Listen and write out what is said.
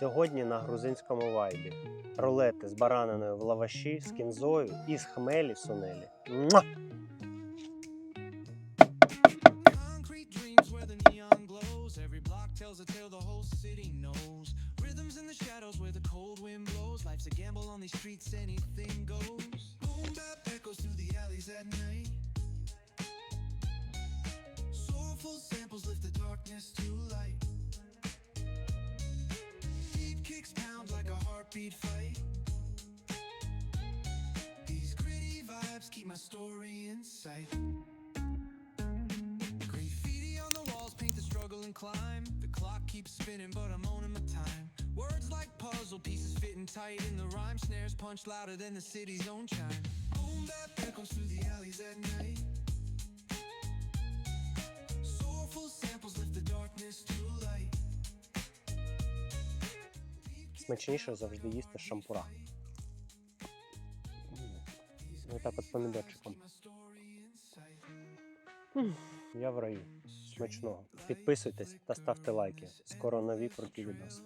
Сьогодні на грузинському вайбі. Рулети з бараниною в лаваші, з кінзою і з хмелі сунелі. Муа! Life's a gamble on these streets, anything goes. Boom bap echoes through the alleys at night. Heartbeat fight. These gritty vibes keep my story in sight. Graffiti on the walls paint the struggle and climb. The clock keeps spinning, but I'm owning my time. Words like puzzle pieces fitting tight in the rhyme. Snares punch louder than the city's own chime. Boom that echoes through the alleys at night. Смачніше завжди їсти шампура. Ось так от помідорчиком. Я в раю. Смачного. Підписуйтесь та ставте лайки. Скоро нові круті відоси.